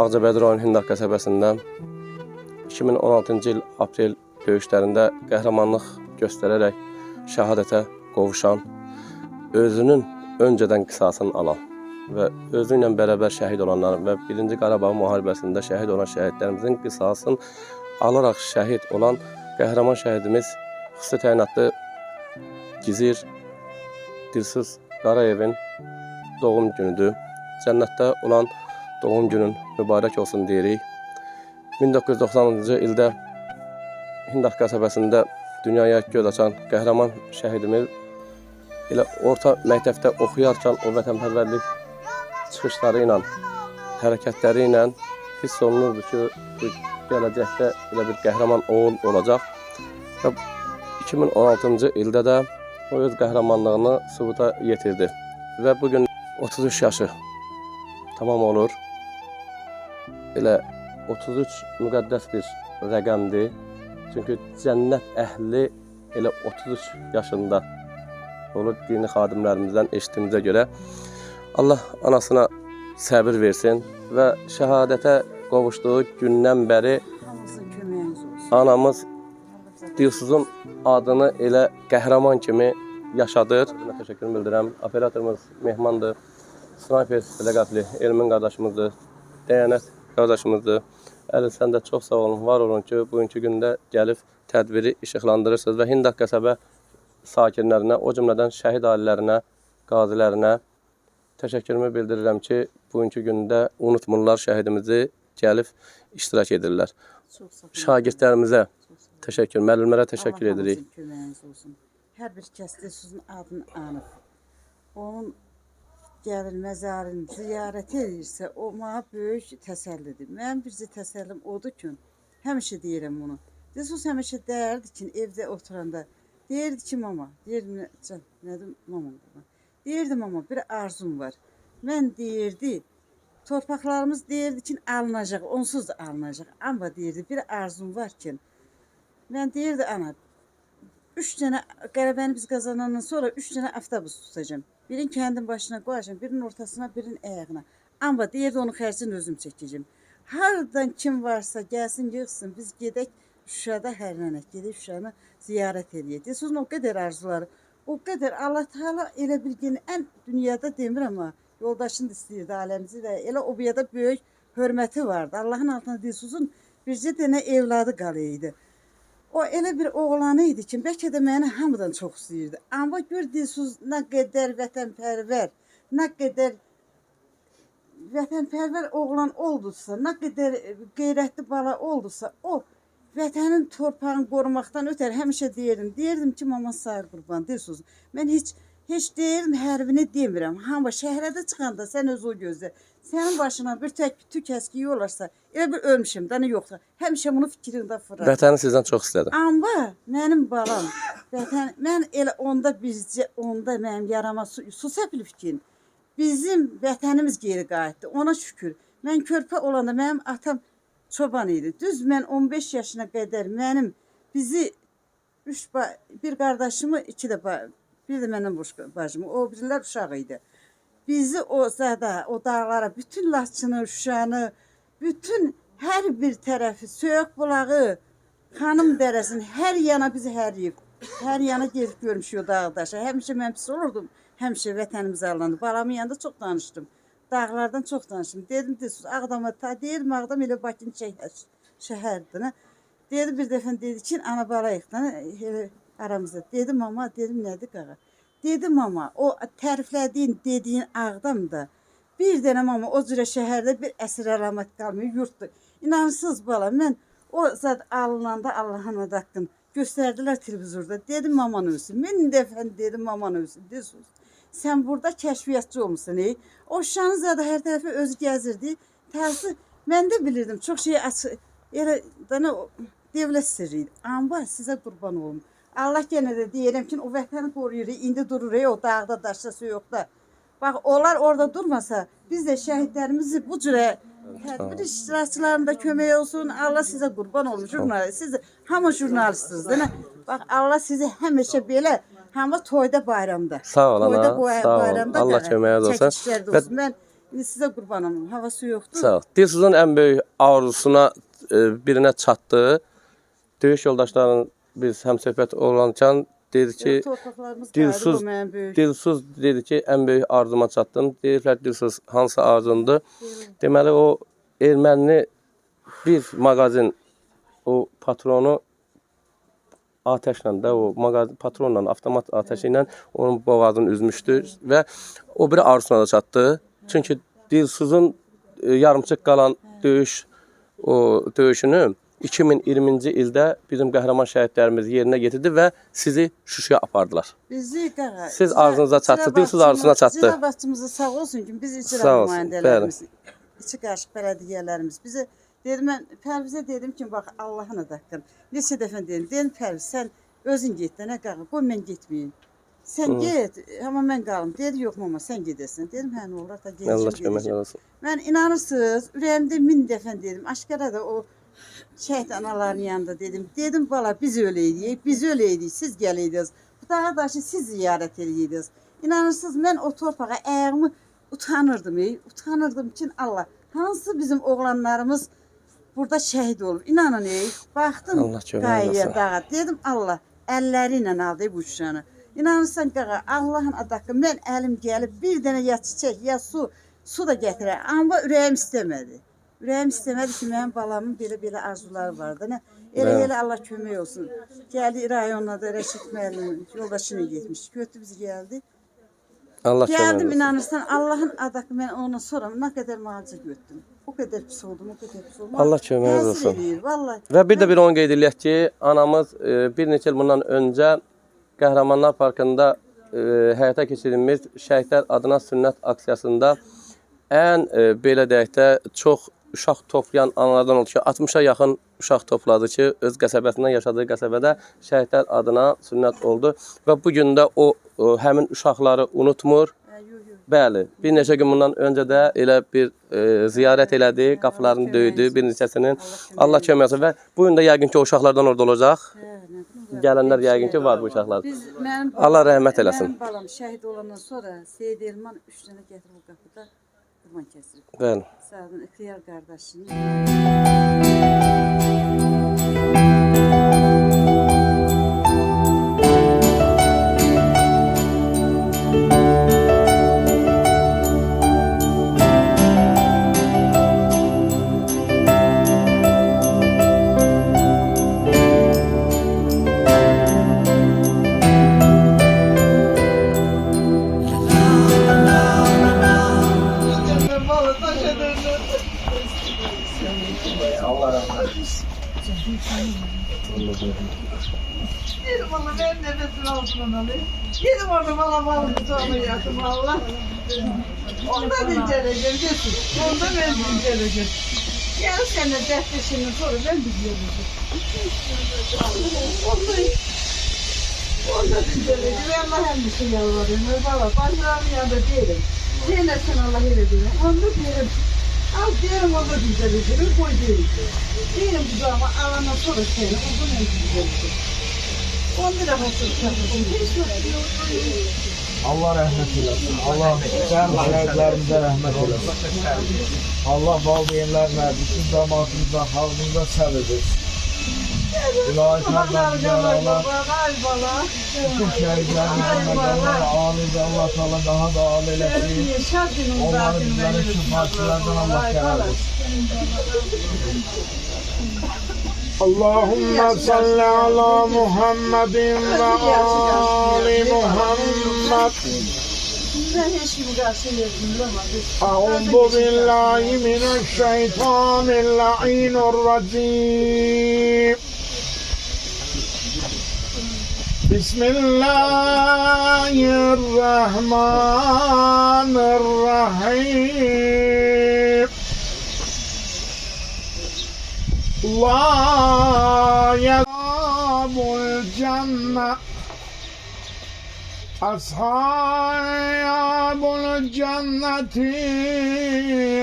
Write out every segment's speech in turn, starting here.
Ağcabədi rayon Hindaq qəsəbəsində 2016-cı il aprel döyüşlərində qəhrəmanlıq göstərərək şəhadətə qovuşan, özünün öncədən qisasını alan və özü ilə bərabər şəhid olanların və 1-ci Qarabağ müharibəsində şəhid olan şəhidlərimizin qisasını alaraq şəhid olan qəhrəman şəhidimiz xüsusi təyinatlı Gizir Dilsiz Qarayevin doğum günüdür. Cənnətdə olan doğum günün mübarək olsun deyirik. 1990-cı ildə Hindaq qəsəbəsində dünyaya göz açan qəhrəman şəhidimiz elə orta məktəbdə oxuyarkən o vətənpərvərlik çıxışları ilə, hərəkətləri ilə hiss olunurdu ki, gələcəkdə elə bir qəhrəman oğul olacaq. Və 2016-cı ildə də o öz qəhrəmanlığını sübuta yetirdi. Və bu gün 33 yaşı tamam olur. Elə 33 müqəddəs bir rəqəmdir. Çünki cənnət əhli elə 33 yaşında olur dini xadimlərimizdən eşitdiyimizə görə. Allah anasına səbir versin və şəhadətə qovuşduğu gündən bəri anamız Dilsuzun adını elə qəhrəman kimi yaşadır. Buna təşəkkür bildirirəm. Operatorumuz Mehmandır. Sniper ləqəbli Elmin qardaşımızdır. Dəyanət qardaşımızdır. Əli sən də çox sağ olun, var olun ki, bugünkü gündə gəlib tədbiri işıqlandırırsınız və Hindaq qəsəbə sakinlərinə, o cümlədən şəhid ailələrinə, qazilərinə təşəkkürümü bildirirəm ki, bugünkü gündə unutmurlar şəhidimizi, gəlib iştirak edirlər. Şagirdlərimizə təşəkkür, müəllimlərə təşəkkür Allah edirik. hamısının köməyiniz olsun. Hər bir kəsdə sizin adını anıb. Onun gəlir məzarını ziyarət edirsə, o mənə böyük təsəllidir. Mənim bircə təsəllim odur ki, həmişə deyirəm bunu. Jesus həmişə deyərdi ki, evdə oturanda deyirdi ki, mama, deyirdim, can, nədir mamam baba. Deyirdi mama, bir arzum var. Mən deyirdi, torpaqlarımız deyirdi ki, alınacaq, onsuz da alınacaq. Amma deyirdi, bir arzum var ki, mən deyirdi ana, üç dənə qələbəni biz qazanandan sonra üç dənə avtobus tutacağam. Birini kəndin başına qoyacağam, birinin ortasına, birinin ayağına. Amma deyirdi onun xərcini özüm çəkəcəm. Hardan kim varsa gəlsin, yığsın, biz gedək Şuşada hərlənək, gedək Şuşanı ziyarət eləyək. Deyirsən o qədər arzuları, o qədər Allah Taala elə bir gün ən dünyada demirəm amma yoldaşını da istəyirdi aləmizi də. Elə o biyada böyük hörməti vardı. Allahın altında Dilsuzun bircə dənə evladı qalıydı. O elə bir oğlanı idi ki, bəlkə də məni hamıdan çox istəyirdi. Amma gör Dilsuz nə qədər vətənpərvər, nə qədər vətənpərvər oğlan oldusa, nə qədər qeyrətli bala oldusa, o vətənin torpağını qorumaqdan ötər həmişə deyirdim. Deyirdim ki, mama sağ qurban, Dilsuz. Mən heç heç deyirdim hərbini demirəm. Hamı şəhərdə çıxanda sən öz o gözlə. Sənin başına bir tək tük əskiyi olarsa, elə bir ölmüşəm, dənə yoxsa. Həmişə bunu fikrində fırlar. Vətəni sizdən çox istədim. Amma mənim balam, vətən, mən elə onda bizcə, onda mənim yarama su, su səpilib ki, bizim vətənimiz geri qayıtdı. Ona şükür. Mən körpə olanda mənim atam çoban idi. Düz mən 15 yaşına qədər mənim bizi üç bir qardaşımı, iki də bir də başqa bacımı, o birilər uşaq idi. Bizi o zada, o dağlara, bütün Laçını, Şuşanı, bütün hər bir tərəfi, Söyük bulağı, Xanım dərəsinin hər yana bizi hərliyib. Hər yana gedib görmüşük o dağdaşa. Həmişə mən pis olurdum. Həmişə vətənimiz alındı. Balamın yanında çox danışdım. Dağlardan çox danışdım. Dedim de sus Ağdama ta deyirdim Ağdam elə Bakının şəhər şəhərdir. Dedi bir dəfə dedi ki, ana balayıqdan elə aramızda. Dedim ama dedim nədir qağa? Dedim ama o təriflədiyin dediyin Ağdamda bir dənə mama o cürə şəhərdə bir əsir əlamət qalmıyor yurtdur. İnansız bala mən o zat alınanda Allah'ın adaqqın göstərdilər televizorda. Dedim maman ölsün. Min dəfə dedim maman ölsün. De sus. Sən burada kəşfiyyatçı olmusan, ey. O şanı zadı hər tərəfi özü gəzirdi. Tərsi mən də bilirdim. Çox şey aç elə dana o dövlət sirri idi. Amma sizə qurban olum. Allah gene de diyelim ki o vətəni qoruyur, indi durur o dağda daşda yoxda. Bax onlar orada durmasa biz də şəhidlərimizi bu cürə tədbir iştirakçılarının da köməyi olsun. Allah sizə qurban olsun jurnalist. Siz hamı jurnalistsiniz, deyil mi? Bax Allah sizi həmişə belə hamı toyda bayramda. Sağ ol ana. Toyda sağ bayramda. Ol. Allah köməyiniz olsun. Və mən sizə qurbanım. Havası yoxdur. Sağ ol. Dilsizin ən böyük arzusuna e, birinə çatdı. Döyüş yoldaşlarının biz həmsöhbət olancan dedi ki, dilsuz, dilsuz dedi ki, ən böyük arzuma çatdım. Deyirlər dilsuz hansı arzundur? Deməli o ermənini bir mağazin o patronu ateşlə də o mağazin patronla avtomat ateşi onun boğazını üzmüşdü və o biri arzusuna da çatdı. Çünki dilsuzun e, yarımçıq qalan döyüş o döyüşünü 2020. ildə bizim qəhrəman şəhidlərimiz yerinə yetirdi və sizi Şuşaya apardılar. Bizi qara. Siz arzunuza çatdı, dilsiz arzusuna çatdı. Zirabatçımıza sağ olsun ki biz icra nümayəndələrimiz, içi qarşı bələdiyyələrimiz bizi dedim mən Pərvizə dedim ki, bax Allahın adaqdır. Neçə dəfə dedim, dedim Pərviz sən özün get də nə qağı, qoy mən getməyim. Sən Hı. get, amma mən qalım. Dedi, yox mama, sən gedəsən. Dedim, hə, nə olar da gedəcəm. Allah kömək olsun. Mən inanırsınız, ürəyimdə 1000 dəfə dedim. Aşkara da o şehit anaların yanında dedim. Dedim valla biz öyleydik, biz öyleydik, siz geleydiniz. Bu dağdaşı siz ziyaret edeydiniz. İnanırsınız ben o torpağa ayağımı utanırdım. Ey. Utanırdım için Allah. Hansı bizim oğlanlarımız burada şehit olur. İnanın ey. Baktım gayeye dağa. Dedim Allah elleriyle aldı bu şanı. İnanırsan dağa Allah'ın adakı ben elim gelip bir tane ya çiçek ya su su da getirir. Ama ürəyim istemedi. Ürəyim istəmədi ki, mənim balamın belə-belə arzuları vardı. Nə? Elə evet. elə Allah kömək olsun. Gəldi rayonlarda Rəşid müəllimin yoldaşına getmiş. Götü bizi gəldi. Allah Gəldim inanırsan Allah'ın adakı mən ondan sonra nə qədər mağaza götdüm. O qədər pis oldum, o qədər pis oldum. Allah kömək olsun. Edir. Və bir də bir onu qeyd eləyək ki, anamız e, bir neçə il bundan öncə Qəhrəmanlar Parkında e, həyata keçirilmiş Şəhidlər Adına Sünnət aksiyasında ən e, belə deyək də çox uşaq toplayan analardan oldu ki, 60-a yaxın uşaq topladı ki, öz qəsəbəsində yaşadığı qəsəbədə şəhidlər adına sünnət oldu və bu gün də o ə, həmin uşaqları unutmur. Bəli, bir neçə gün bundan öncə də elə bir e, ziyarət elədi, qapılarını döydü bir neçəsinin. Allah köməyəsin və bu gün də yəqin ki, o uşaqlardan orada olacaq. Gələnlər yəqin ki, var bu uşaqlar. Allah rəhmət eləsin. Mənim balam şəhid olandan sonra Seyid Elman üç dənə gətirib qapıda ben. Sağ olun, ihtiyar kardeşim. Kardeşinin soracağım biliyorum. Vallahi. Vallahi böyle güvenmem bir şey yalvarıyorum. Baba başlarım yanında değilim. Zeynep'ten Allah eyledin. Onu derim. Al derim onu güzel edelim. Koy derim. Derim bu ama alana sonra seni. Uzun ömür güzel edelim. 10 lira hatırlatacağım. Hiç yok. Allah rəhmət eləsin. Allah sən şəhidlərimizə rəhmət eləsin. Allah valideynlərlə, bütün cəmatımıza, xalqımıza səbir versin. İlahiyyətlərlə Allah, bütün şəhidlərimizə məqamlar alimdə Allah Teala daha da ali eləsin. Onları bizlərin şüfaçılardan Allah qərar etsin. اللهم صل على محمد وآل محمد. أعوذ بالله من الشيطان اللعين الرجيم. بسم الله الرحمن الرحيم. لا ينام الجنة أصحاب الجنة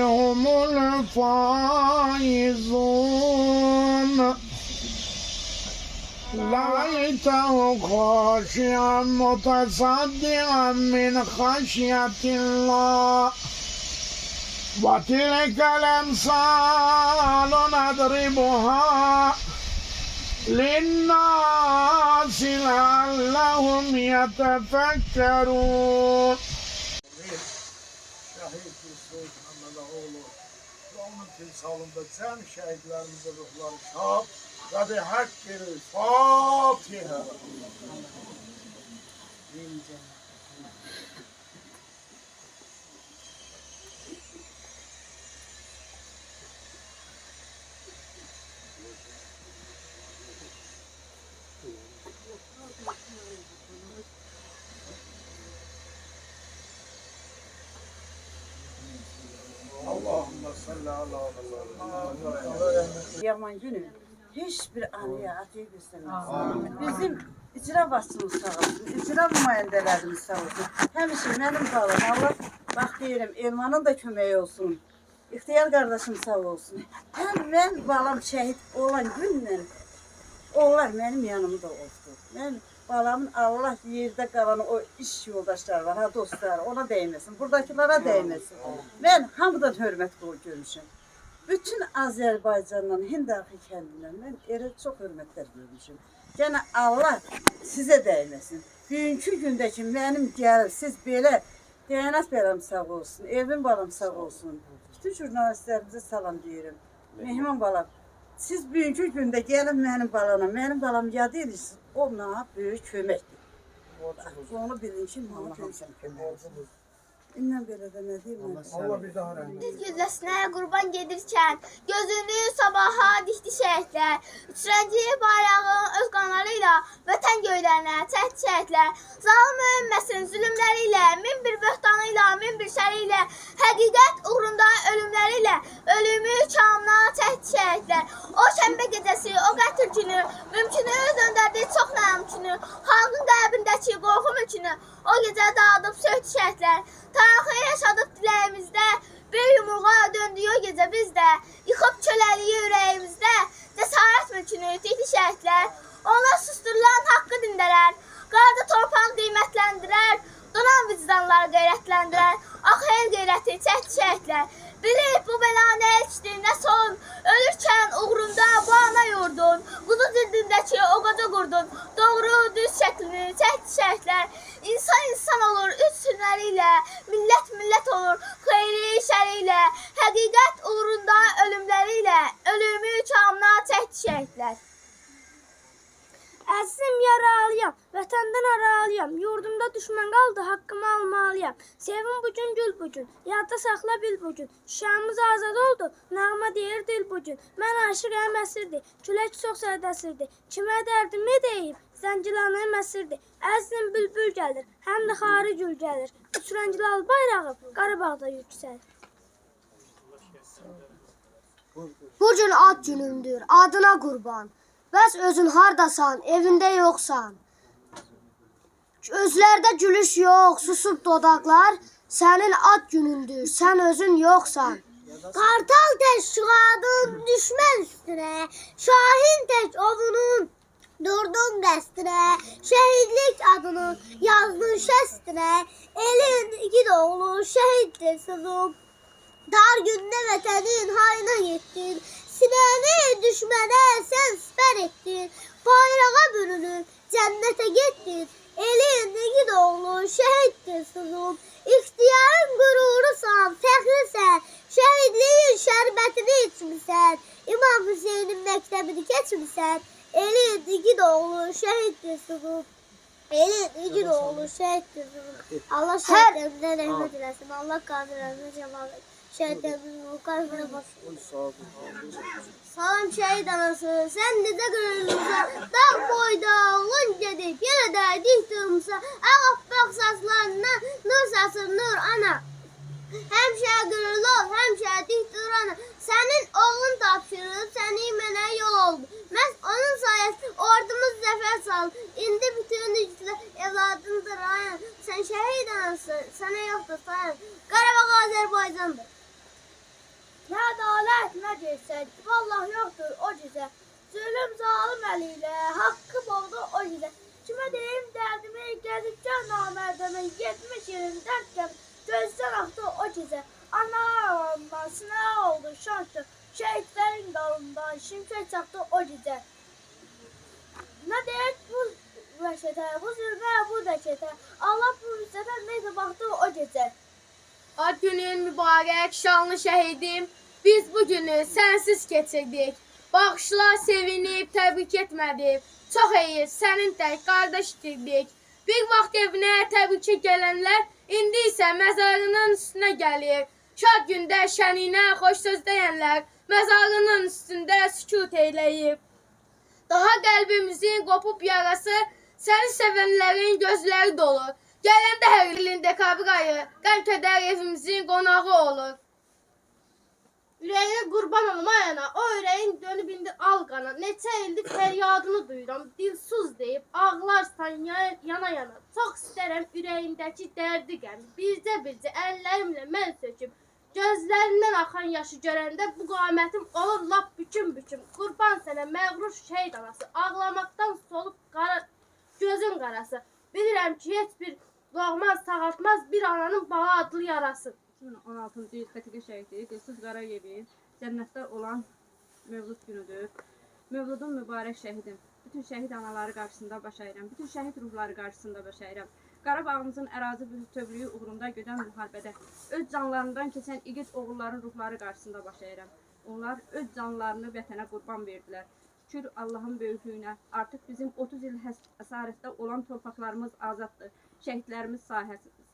هم الفائزون ليته خاشعا متصدعا من خشية الله وتلك الأمثال نضربها للناس لعلهم يتفكرون Şehit Yusuf Mehmet oğlu onun timsalında cəm şəhidlərimizin ruhları şad və bi haqqı Fatiha. Yaman günü hiçbir anıya atayı göstermez. Bizim icra başçımız sağ olsun, icra nümayəndələrimiz sağ olsun. Həmişə mənim balam, Allah bax deyirəm, Elmanın da köməyi olsun. İxtiyar qardaşım sağ olsun. Həm mən balam şəhid olan günlə onlar mənim yanımda oldu. Mən balamın Allah yerdə qalan o iş yoldaşları var, ha dostlar, ona dəyməsin, buradakılara dəyməsin. Mən hamıdan hörmət qoy. Bütün Azərbaycandan, Hindarxı kəndindən mən elə çox hörmətlər görmüşəm. Yəni Allah sizə dəyməsin. Bugünkü gündəki mənim gəlir, siz belə Dəyanət bəram sağ olsun, Evin balam sağ olsun. Bütün jurnalistlərimizə salam deyirəm. Mehman balam, siz bugünkü gündə gəlin mənim balana, mənim balam yad edirsiniz. O mənə böyük köməkdir. Onu bilin ki, mənə həmişə İndən belə də nə deyim mən? Allah bir daha rəhmət. Düz güzəsinə qurban gedirkən gözünü sabaha dikdi şəhidlər. Üçrənci bayrağın öz qanları ilə vətən göylərinə çəkdi şəhidlər. Zalım öyünməsin zülmləri ilə, min bir böhtanı ilə, min bir şəri ilə, həqiqət uğrunda ölümləri ilə, ölümü kamına çəkdi şəhidlər. O şənbə gecəsi, o qətl günü, mümkünü döndərdi çox namkünü, xalqın şəklini çəkdi şəhidlər. İnsan insan olur üç sünəri ilə, millət millət olur xeyri şəri ilə, həqiqət uğrunda ölümləri ilə, ölümü kamına çəkdi şəhidlər. Əzizim yaralıyam, vətəndən aralıyam, yurdumda düşmən qaldı, haqqımı almalıyam. Sevim bu gün, gül bu gün, yadda saxla bil bu gün. Şuşamız azad oldu, nəğmə deyir dil bu gün. Mən aşıqəm əsirdi, külək çox sədəsirdi. Kimə dərdimi deyim, zəncilanım əsirdi. Əzizim bülbül gəlir, həm də xarı gül gəlir. Üç rəngli al bayrağım, Qarabağda yüksəlir. Bu gün ad günümdür, adına qurban. Bəs özün hardasan, evində yoxsan. Özlərdə gülüş yox, susub dodaqlar. Sənin ad günündür, sən özün yoxsan. Qartal tək şuadın düşmən üstünə, Şahin tək ovunun durdun qəstinə, şəhidlik adını yazdın şəstinə, elin igid oğlu şəhiddir sızıb. Dar gündə vətənin hayına getdin, sinəni düşmənə sən sipər etdin, bayrağa bürünüb cənnətə getdin, elin igid oğlu şəhiddir sızıb. İxtiyarın qururusan, fəxrisən, şəhidliyin şərbətini içmisən, İmam Hüseynin məktəbini keçmisən, elin igid oğlu şəhiddir sızıb. Elin igid oğlu şəhiddir sızıb. Allah şəhidlərimizə rəhmət eləsin, Allah qadirlərimizə cəmal etsin. Şəhidlərimizin ruhlarına baxsın. Salam şəhid anası, sən necə qırılırsan, dağ boyda oğlun gedib, yenə də dik durmuşsan, ağappaq saçlarından nur saçır nur ana. Həmişə qırılı ol, həmişə dik dur ana. Sənin oğlun tapşırıb, səni mənə yol oldu. Məhz onun sayəsində ordumuz zəfər saldı. İndi bütün yüklər evladındır ayan. Sən şəhid anası, sənə yoxdur sayan. Qarabağ Azərbaycandır. Nə ədalət, nə cersət, vallah yoxdur o gecə. Zülüm zalim əli ilə, haqqı boğdu o gecə. Kimə deyim dərdimi, gəzibkən namərdəmi, 70 yerin dərd gəmi, gözdən axdı o gecə. Anam, şehitlerin dalından şimşek çaktı o gece. Ne diyek bu reçete, bu zirve, bu reçete. Allah bu reçete neyse baktı o gece. Ad günün mübarək, şanlı şəhidim. Biz bu günü sənsiz keçirdik. Bağışla, sevinib, təbrik etmədik. Çox heyif, sənin tək qardaş itirdik. Bir vaxt evinə təbrikə gələnlər indi isə məzarının üstünə gəlir. Şad gündə şəninə xoş söz deyənlər məzarının üstündə sükut eyləyib. Daha qəlbimizin qopub yarası səni sevənlərin gözləri dolur. Gələndə hər ilin dekabr ayı qəm kədər evimizin qonağı olur. Ürəyinə qurban olum ayana, o ürəyin dönüb indi al qana. Neçə ildir fəryadını duyuram, dilsuz deyib ağlarsan ya- yana yana. Çox istərəm ürəyindəki dərdi qəm. Bircə bircə əllərimlə mən söküb Gözlərindən axan yaşı görəndə bu qamətim olur lap büküm-büküm. Qurban sənə məğrur şəhid anası, ağlamaqdan solub qara gözün qarası. Bilirəm ki, heç bir doğma sağaltmaz bir ananın bağa adlı yarası. 2016-cı il Xətiqə şəhidi Dilsiz Qarayevin cənnətdə olan Mövlud günüdür. Mövludun mübarək şəhidim. Bütün şəhid anaları qarşısında baş əyirəm. Bütün şəhid ruhları qarşısında baş əyirəm. Qarabağımızın ərazi bütövlüyü uğrunda gedən müharibədə öz canlarından keçən igid oğulların ruhları qarşısında baş əyirəm. Onlar öz canlarını vətənə qurban verdilər. Şükür Allahın böyüklüyünə. Artıq bizim 30 il əsarətdə olan torpaqlarımız azaddır. Şəhidlərimiz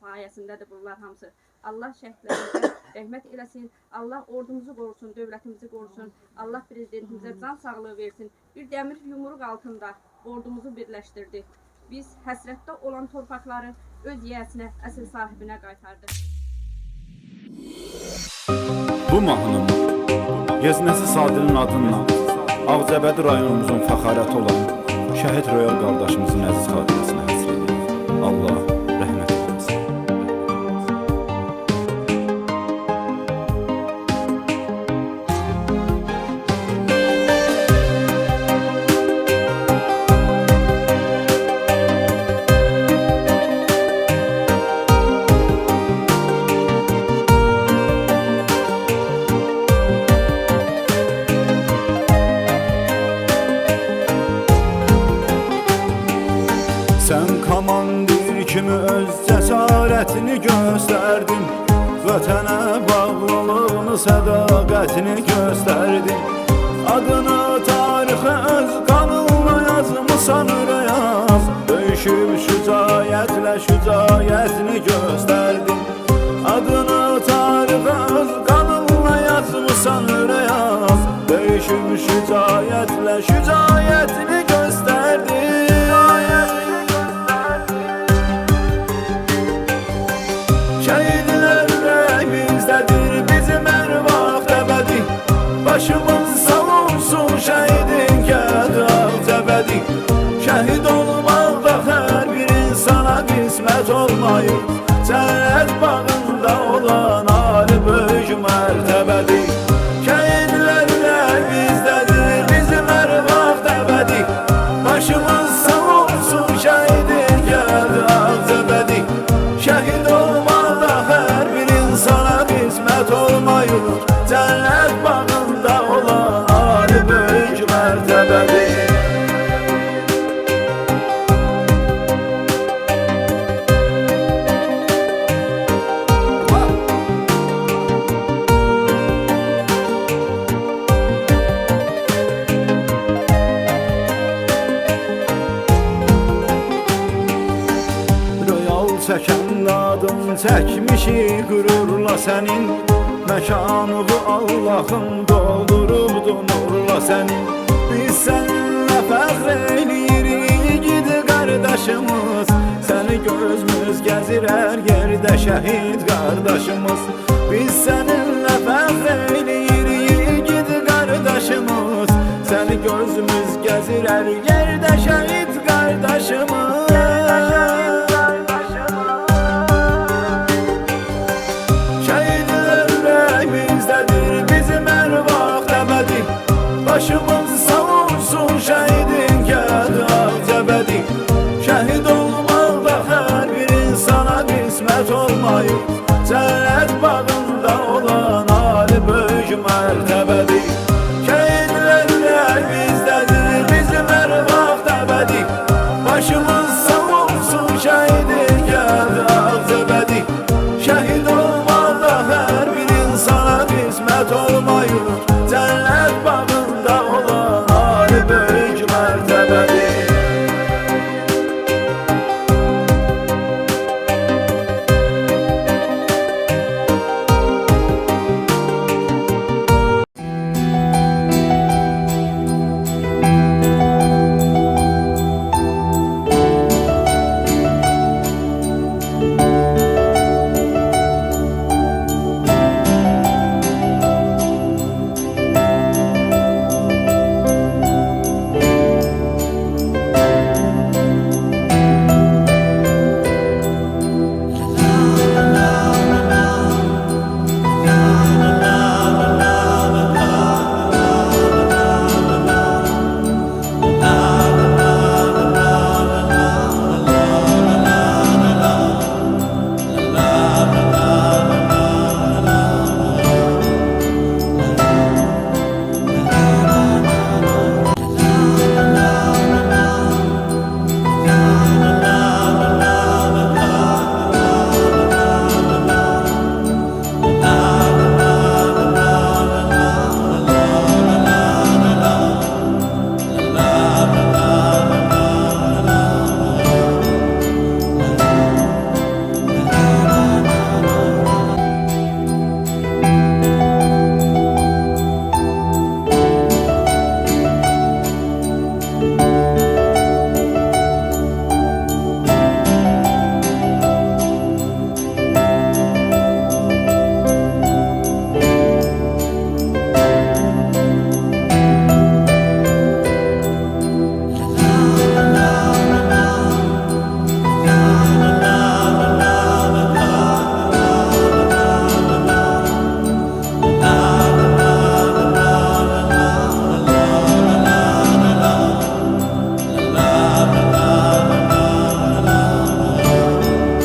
sayəsindədir bunlar hamısı. Allah şəhidlərimizə rəhmət eləsin. Allah ordumuzu qorusun, dövlətimizi qorusun. Allah prezidentimizə can sağlığı versin. Bir dəmir yumruq altında ordumuzu birləşdirdi. Biz həsrətdə olan torpaqları öz yiyəsinə, əsl sahibinə qaytardıq. Bu mahnı Yeznəsi Sadirin adından Ağcabədi rayonumuzun fəxarəti olan şəhid Royal qardaşımızın əziz xatirəsinə həsr edilir. Allah Vətənə bağlılığını, sədaqətini göstərdin Adını tarixə öz qanınla yazmısan ürəyaz Döyüşüb şücayətlə şücayətini göstərdin Adını tarixə öz qanınla yazmısan ürəyaz Döyüşüb şücayətlə şücayətini başımın çəkmişi qürurla sənin Məkanını Allahım doldurubdu nurla sənin Biz səninlə fəxr eyləyirik gidi qardaşımız Səni gözümüz gəzir hər yerdə şəhid qardaşımız Biz səninlə fəxr eyləyirik gidi qardaşımız Səni gözümüz gəzir hər yerdə şəhid qardaşımız Şəhidlər